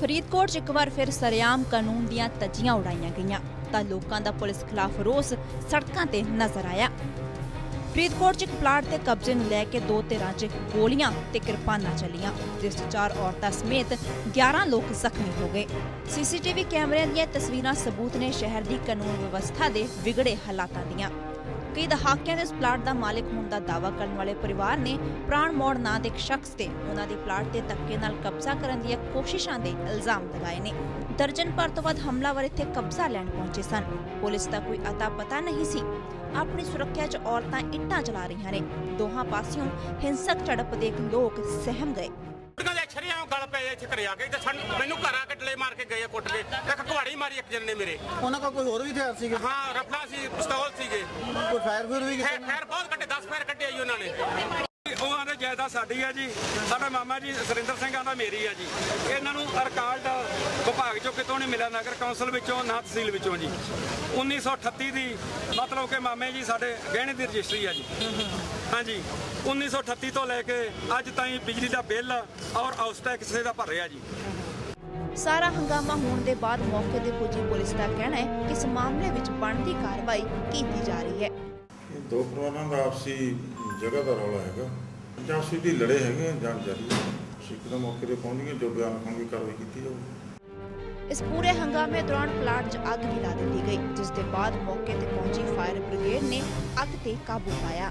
ਫਰੀਦਕੋਟ 'ਚ ਇੱਕ ਵਾਰ ਫਿਰ ਸਰੇਆਮ ਕਾਨੂੰਨ ਦੀਆਂ ਤੱਜੀਆਂ ਉਡਾਈਆਂ ਗਈਆਂ, ਤਾਂ ਲੋਕਾਂ ਦਾ ਪੁਲਿਸ ਖਿਲਾਫ ਰੋਸ ਸੜਕਾਂ ਤੇ ਨਜ਼ਰ ਆਇਆ। ਫਰੀਦਕੋਟ 'ਚ ਇੱਕ ਪਲਾਟ ਤੇ ਕਬਜ਼ੇ ਨੂੰ ਲੈ ਕੇ ਦੋ ਧਿਰਾਂ 'ਚ ਗੋਲੀਆਂ ਤੇ ਕਿਰਪਾਨਾਂ ਚੱਲੀਆਂ, ਜਿਸ 'ਚ ਚਾਰ ਔਰਤਾਂ ਸਮੇਤ 11 ਲੋਕ ਜ਼ਖਮੀ ਹੋ ਗਏ। ਸੀਸੀਟੀਵੀ ਕੈਮਰਿਆਂ ਦੀਆਂ ਤਸਵੀਰਾਂ ਸਬੂਤ ਨੇ ਸ਼ਹਿਰ ਦੀ ਕਾਨੂੰਨ ਵਿਵਸਥਾ ਦੇ ਵਿਗੜੇ ਹਾਲਾਤਾਂ ਦੀਆਂ। ਕਈ ਦਹਾਕਿਆਂ ਦੇ ਇਸ ਪਲਾਟ ਦਾ ਮਾਲਕ ਹੋਣ ਦਾ ਦਾਅਵਾ ਕਰਨ ਵਾਲੇ ਪਰਿਵਾਰ ਨੇ ਪ੍ਰਾਣ ਮੋੜ ਨਾਂ ਦੇ ਇੱਕ ਸ਼ਖਸ ਤੇ ਉਹਨਾਂ ਦੇ ਪਲਾਟ ਤੇ ਧੱਕੇ ਨਾਲ ਕਬਜ਼ਾ ਕਰਨ ਦੀਆਂ ਕੋਸ਼ਿਸ਼ਾਂ ਦੇ ਇਲਜ਼ਾਮ ਲਗਾਏ ਨੇ। ਦਰਜਨ ਭਰ ਤੋਂ ਵੱਧ ਹਮਲਾਵਰ ਇੱਥੇ ਕਬਜ਼ਾ ਲੈਣ ਪਹੁੰਚੇ ਸਨ। ਪੁਲਿਸ ਦਾ ਕੋਈ ਅਤਾ ਪਤਾ ਨਹੀਂ ਸੀ। ਆਪਣੀ ਸੁਰੱਖਿਆ 'ਚ ਔਰਤਾਂ ਇੱਟਾਂ ਚਲਾ ਰਹੀਆਂ ਨੇ। ਦੋਹਾਂ ਪਾਸਿਓਂ ਹਿੰਸਕ ਝੜਪ ਦੇਖ ਲੋਕ ਸਹਿਮ ਗਏ। ਛਰੀਆਂ ਗਲ ਪਏ ਇੱਥੇ ਘਰੇ ਆ ਕੇ? ਤੇ ਸਾਨੂੰ ਮੈਨੂੰ ਘਰ ਆ ਕੇ ਡਲੇ ਮਾਰ ਕੇ ਗਏ ਆ ਕੁੱਟ ਕੇ। ਇੱਕ ਕੁਹਾੜੀ ਮਾਰੀ ਇੱਕ ਜਣ ਨੇ ਮੇਰੇ। ਉਹਨਾਂ ਕੋਲ ਕੋਈ ਹੋਰ ਵੀ ਹਥਿਆਰ ਸੀਗੇ? ਹਾਂ ਰਫਲਾ ਸੀ ਪਿਸਤੌਲ ਸੀਗੇ। ਕੋਈ ਫਾਇਰ ਫੂਰ ਵੀ ਖੈਰ ਕੀਤੇ ਖੈਰ ਬਹੁਤ ਕੱਟੇ 10 ਫੈਰ ਕੱਟੇ ਆਈ ਉਹਨਾਂ ਨੇ। ਉਹ ਆਂਦੇ ਜਾਇਦਾਦ ਸਾਡੀ ਆ ਜੀ। ਸਾਡਾ ਮਾਮਾ ਜੀ ਸੁਰਿੰਦਰ ਸਿੰਘ ਆਂਦਾ ਮੇਰੀ ਆ ਜੀ। ਇਹਨਾਂ ਨੂੰ ਰਿਕਾਰਡ ਵਿਭਾਗ ਚੋਂ ਕਿਤੋਂ ਨਹੀਂ ਮਿਲਿਆ ਨਗਰ ਕੌਂਸਲ ਵਿੱਚੋਂ ਨਾ ਤਹਿਸੀਲ ਵਿੱਚੋਂ ਜੀ। 1938 ਦੀ ਮਤਲਬ ਕਿ ਮਾਮੇ ਜੀ ਸਾਡੇ ਗਹਿਣੇ ਦੀ ਰਜਿਸਟਰੀ ਆ ਜੀ। ਹਾਂਜੀ 1938 ਤੋਂ ਲੈ ਕੇ ਅੱਜ ਤਾਈਂ ਬਿਜਲੀ ਦਾ ਬਿੱਲ ਔਰ ਹਾਊਸ ਟੈਕਸ ਦਾ ਭਰ ਰਿਹਾ ਜੀ। ਸਾਰਾ ਹੰਗਾਮਾ ਹੋਣ ਦੇ ਬਾਅਦ ਮੌਕੇ ਤੇ ਪੁੱਜੀ ਪੁਲਿਸ ਦਾ ਕਹਿਣਾ ਹੈ ਕਿ ਇਸ ਮਾਮਲੇ ਵਿੱਚ ਬਣਦੀ ਕਾਰਵਾਈ ਕੀਤੀ ਜਾ ਰਹੀ ਹੈ। ਇਹ ਦੋ ਪਰਿਵਾਰਾਂ ਦਾ ਆਪਸੀ ਜਗ੍ਹਾ ਦਾ ਰੌਲਾ ਹੈਗਾ। ਜਾਂ ਆਪਸੀ ਦੀ ਲੜੇ ਹੈਗੇ ਜਾਂਚ ਜਾਰੀ ਹੈ। ਸਿੱਖ ਦਾ ਮੌਕੇ ਤੇ ਪਹੁੰਚ ਗਏ ਜੋ ਬਿਆਨ ਲਿਖਾਉਣਗੇ ਕਾਰਵਾਈ ਕੀਤੀ ਜਾਊਗੀ। ਇਸ ਪੂਰੇ ਹੰਗਾਮੇ ਦੌਰਾਨ ਪਲਾਂਟ 'ਚ ਅੱਗ ਵੀ ਲਾ ਦਿੱਤੀ ਗਈ, ਜਿਸ ਦੇ ਬਾਅਦ ਮੌਕੇ ਤੇ ਪਹੁੰਚੀ ਫਾਇਰ ਬ੍ਰਿਗੇਡ ਨੇ ਅੱਗ ਤੇ ਕਾਬੂ ਪਾਇਆ।